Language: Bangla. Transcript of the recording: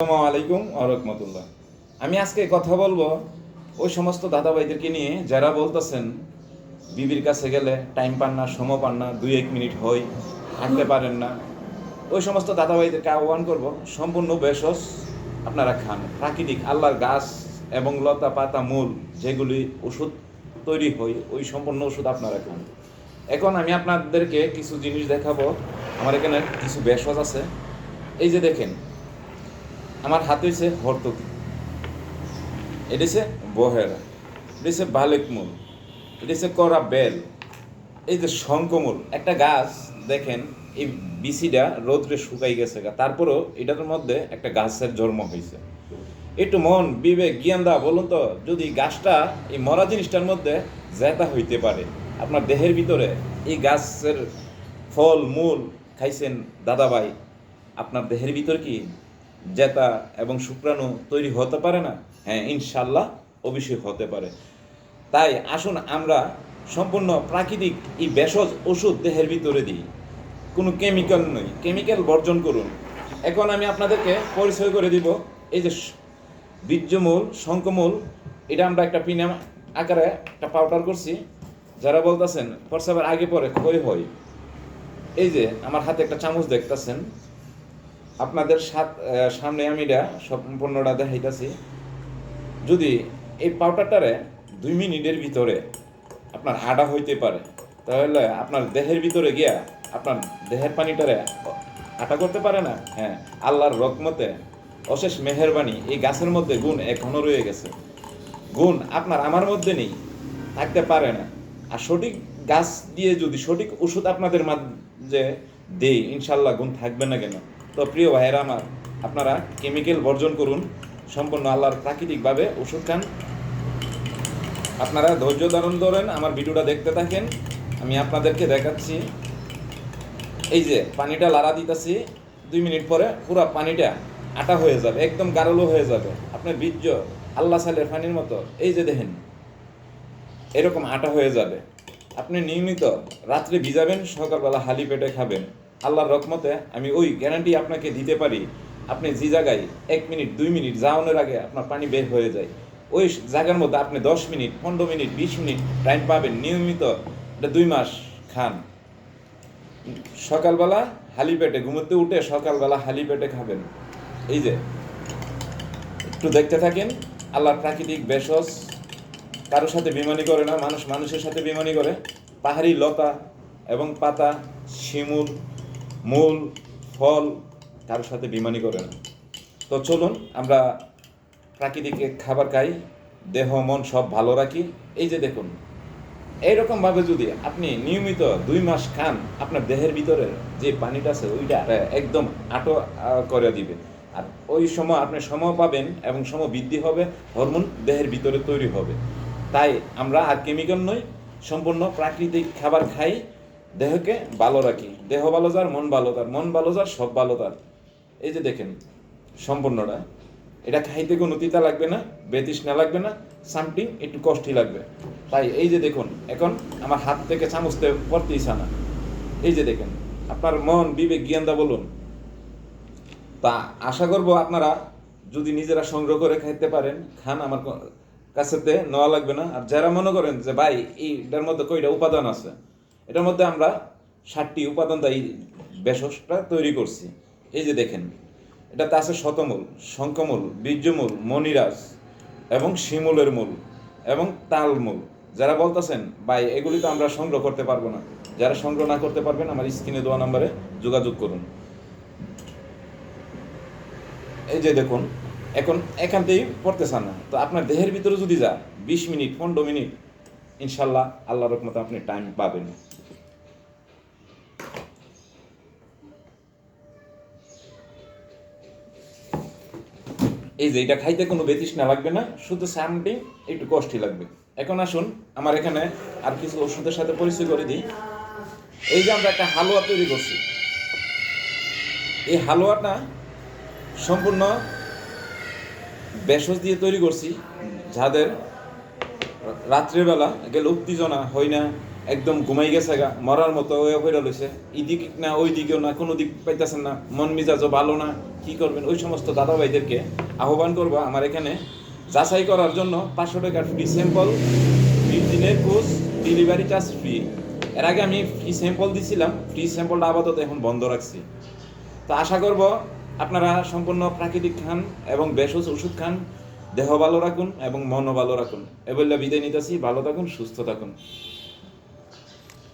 আসসালামু আলাইকুম আমি আজকে কথা বলব ওই সমস্ত দাদাভাইদেরকে নিয়ে যারা বলতেছেন, বিবির কাছে গেলে টাইম পান না, সময় পান না, দুই এক মিনিট হই হাঁটতে পারেন না। ওই সমস্ত দাদাভাইদেরকে আহ্বান করব, সম্পূর্ণ বেশস আপনারা খান। প্রাকৃতিক আল্লাহর গাছ এবং লতা পাতা মূল, যেগুলি ওষুধ তৈরি হয়, ওই সম্পূর্ণ ওষুধ আপনারা খান। এখন আমি আপনাদেরকে কিছু জিনিস দেখাবো। আমার এখানে কিছু বেশস আছে। এই যে দেখেন আমার হাতে হয়েছে হরতকি। এটা হচ্ছে বহেরা। এটা হচ্ছে বালেকমূল এটা হচ্ছে করা বেল। এই যে শঙ্কমূল একটা গাছ, দেখেন, এই বিচিটা রোদ্রে শুকাই গেছে তারপরেও এটার মধ্যে একটা গাছের জন্ম হয়েছে একটু মন, বিবেক, জ্ঞান দা বলুন তো, যদি গাছটা, এই মরা জিনিসটার মধ্যে জেতা হইতে পারে, আপনার দেহের ভিতরে এই গাছের ফল, মূল খাইছেন দাদাভাই, আপনার দেহের ভিতর কি জেতা এবং শুক্রাণু তৈরি হতে পারে না? হ্যাঁ ইনশাল্লাহ অবশ্যই হতে পারে। তাই আসুন আমরা সম্পূর্ণ প্রাকৃতিক এই ভেষজ ওষুধ দেহের ভিতরে দিই। কোনো কেমিক্যাল নয় কেমিক্যাল বর্জন করুন। এখন আমি আপনাদেরকে পরিচয় করে দিব। এই যে বীর্যমূল শঙ্কমূল এটা আমরা একটা পিনাম আকারে একটা পাউডার করছি। যারা বলতেছেন প্রসাবের আগে পরে ক্ষয় হয়। এই যে আমার হাতে একটা চামচ দেখতেছেন। আপনাদের সামনে আমি এটা সম্পূর্ণটা দেখাইতেছি। যদি এই পাউডারটারে দুই মিনিটের ভিতরে আপনার আডা হইতে পারে, তাহলে আপনার দেহের ভিতরে গিয়া আপনার দেহের পানিটারে আটা করতে পারে না? হ্যাঁ আল্লাহর রকমতে অশেষ মেহেরবানি এই গাছের মধ্যে গুণ এখনও রয়ে গেছে। গুণ আপনার আমার মধ্যে নেই, থাকতে পারে না। আর সঠিক গাছ দিয়ে যদি সঠিক ওষুধ আপনাদের মাঝে দেই ইনশাল্লাহ গুণ থাকবে না কেন? তো প্রিয় ভাইয়েরা আমার, আপনারা কেমিক্যাল বর্জন করুন। সম্পূর্ণ আল্লাহর প্রাকৃতিকভাবে ওষুধ খান। আপনারা ধৈর্য ধারণ ধরেন, আমার ভিডিওটা দেখতে থাকেন। আমি আপনাদেরকে দেখাচ্ছি। এই যে পানিটা লাড়া দিতেছি, দুই মিনিট পরে পুরো পানিটা আটা হয়ে যাবে, একদম গাঢ়লো হয়ে যাবে। আপনার বীর্য আল্লাহ সালের পানির মতো। এই যে দেখেন, এরকম আটা হয়ে যাবে। আপনি নিয়মিত রাত্রে ভিজাবেন, সকালবেলা হালি পেটে খাবেন। আল্লাহর রকমতে আমি ওই গ্যারান্টি আপনাকে দিতে পারি। আপনি যে জায়গায় এক মিনিট, দুই মিনিট যাওয়ানোর আগে আপনার পানি বের হয়ে যায়। ওই জায়গার মধ্যে আপনি দশ মিনিট, পনেরো মিনিট, বিশ মিনিট টাইম পাবেন। নিয়মিত এটা দুই মাস খান। সকালবেলা হালি পেটে ঘুমোতে উঠে সকালবেলা হালি পেটে খাবেন। এই যে, একটু দেখতে থাকেন, আল্লাহর প্রাকৃতিক বেশস কারোর সাথে বিমানি করে না, মানুষ মানুষের সাথে বিমানি করে। পাহাড়ি লতা এবং পাতা, শিমুল মূল, ফল কারোর সাথে বিমানি করে না। তো চলুন, আমরা প্রাকৃতিক খাবার খাই, দেহ, মন সব ভালো রাখি। এই যে দেখুন এইরকম ভাবে যদি আপনি নিয়মিত দুই মাস খান, আপনার দেহের ভিতরে যে পানিটা আছে, ওইটা একদম আটো করে দিবে। আর ওই সময় আপনি সময় পাবেন এবং সময় বৃদ্ধি হবে, হরমোন দেহের ভিতরে তৈরি হবে। তাই আমরা আর কেমিক্যাল নই, সম্পূর্ণ প্রাকৃতিক খাবার খাই। দেহকে ভালো রাখি। দেহ ভালো যার, মন ভালো তার। মন ভালো যার, সব ভালো তার। এই যে দেখেন, সম্পূর্ণটা। এটা খাইতে কোনো তিতা লাগবে না, বেতৃষ্ণা লাগবে না, সামথিং, একটু কষ্টই লাগবে। তাই এই যে দেখুন, এখন আমার হাত থেকে চামচতে পড়তেই না। এই যে দেখেন, আপনার মন, বিবেক জ্ঞানদা বলুন। তা আশা করব আপনারা যদি নিজেরা সংগ্রহ করে খাইতে পারেন, খান আমার কাছেতে, নেওয়া লাগবে না। আর যারা মনে করেন যে, ভাই, এইটার মধ্যে কয়টা উপাদান আছে? এটার মধ্যে আমরা ষাটটি উপাদান এই বেশসটা তৈরি করছি। এই যে দেখেন, এটাতে আছে শতমূল শঙ্কমূল বীর্যমূল মনিরাজ এবং শিমুলের মূল এবং তালমূল। যারা বলতেছেন, ভাই, এগুলি তো আমরা সংগ্রহ করতে পারব না। যারা সংগ্রহ না করতে পারবেন, আমার স্ক্রিনে দেওয়া নাম্বারে যোগাযোগ করুন। এই যে দেখুন, এখন এখানতেই পড়তেছেন না। তো আপনার দেহের ভিতরে যদি যা, বিশ মিনিট, পনেরো মিনিট, ইনশাল্লাহ আল্লাহর রকমতে আপনি টাইম পাবেন। এই যে এটা খাইতে কোনো বেতৃষ্ণা লাগবে না, শুধু সামটিং একটু কষ্টই লাগবে। এখন আসুন, আমার এখানে আর কিছু ওষুধের সাথে পরিচয় করে দিই। এই যে আমরা একটা হালুয়া তৈরি করছি। এই হালুয়াটা সম্পূর্ণ ভেষজ দিয়ে তৈরি করছি, যাদের রাত্রেবেলা গেলে উত্তেজনা হয় না একদম ঘুমাই গেছে গা, মরার মতো হয়ে রয়েছে এদিক না ওই দিকেও না, কোনো দিক পাইতেছেন না, মন মিজাজও ভালো না, কি করবেন? ওই সমস্ত দাদা ভাইদেরকে আহ্বান করব আমার এখানে। যাচাই করার জন্য পাঁচশো টাকার ফ্রি স্যাম্পল বিশ দিনের কোর্স ডেলিভারি চার্জ ফ্রি এর আগে আমি ফ্রি স্যাম্পল দিছিলাম ফ্রি স্যাম্পলটা আপাতত এখন বন্ধ রাখছি। তো আশা করব আপনারা সম্পূর্ণ প্রাকৃতিক খান এবং ভেষজ ওষুধ খান, দেহ ভালো রাখুন এবং মনও ভালো রাখুন। এ বললে বিদায় নিতেছি, ভালো থাকুন, সুস্থ থাকুন।